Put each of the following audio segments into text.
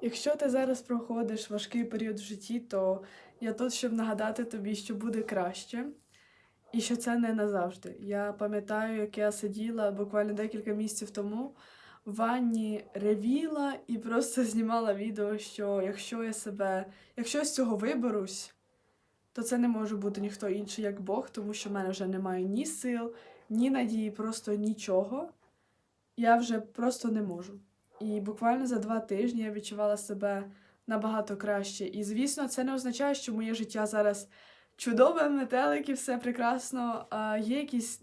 Якщо ти зараз проходиш важкий період в житті, то я тут, щоб нагадати тобі, що буде краще, і що це не назавжди. Я пам'ятаю, як я сиділа буквально декілька місяців тому в ванні ревіла і просто знімала відео, що якщо я себе, якщо я з цього виберусь, то це не може бути ніхто інший, як Бог, тому що в мене вже немає ні сил, ні надії, просто нічого. Я вже просто не можу. І буквально за два тижні я відчувала себе набагато краще. І звісно, це не означає, що моє життя зараз чудове, метелик і все прекрасно. А є якісь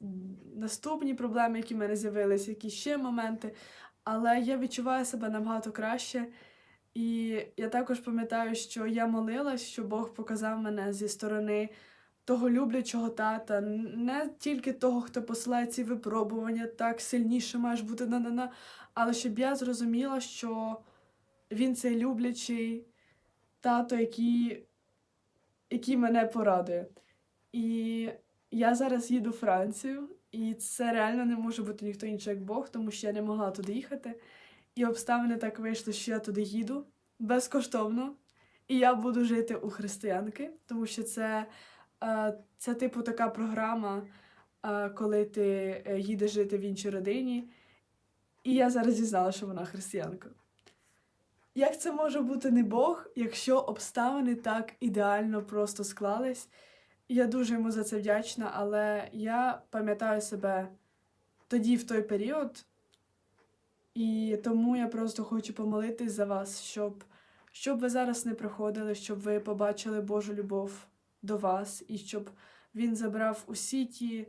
наступні проблеми, які в мене з'явилися, якісь ще моменти. Але я відчуваю себе набагато краще. І я також пам'ятаю, що я молилась, що Бог показав мене зі сторони того люблячого тата, не тільки того, хто посилає ці випробування, так сильніше маєш бути на-на-на, але щоб я зрозуміла, що він цей люблячий тато, який, який мене порадує. І я зараз їду в Францію, і це реально не може бути ніхто інший, як Бог, тому що я не могла туди їхати. І обставини так вийшли, що я туди їду безкоштовно. І я буду жити у християнки, тому що це, це типу така програма, е, коли ти е, їдеш жити в іншій родині. І я зараз дізнала, що вона християнка. Як це може бути не Бог, якщо обставини так ідеально просто склались? Я дуже йому за це вдячна, але я пам'ятаю себе тоді, в той період, і тому я просто хочу помолитись за вас, щоб, щоб ви зараз не приходили, щоб ви побачили Божу любов до вас, і щоб він забрав усі ті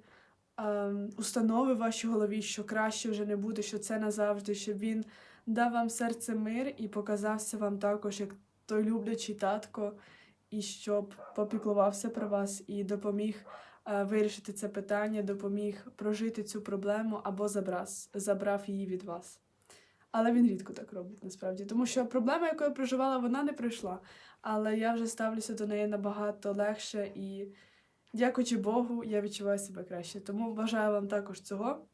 ем, установи в вашій голові, що краще вже не буде, що це назавжди, щоб він дав вам серце мир і показався вам також як той люблячий татко, і щоб попіклувався про вас і допоміг е, вирішити це питання, допоміг прожити цю проблему або забрав, забрав її від вас. Але він рідко так робить насправді, тому що проблема, якою проживала, вона не пройшла. Але я вже ставлюся до неї набагато легше і, дякуючи Богу, я відчуваю себе краще. Тому бажаю вам також цього.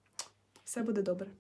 Все буде добре.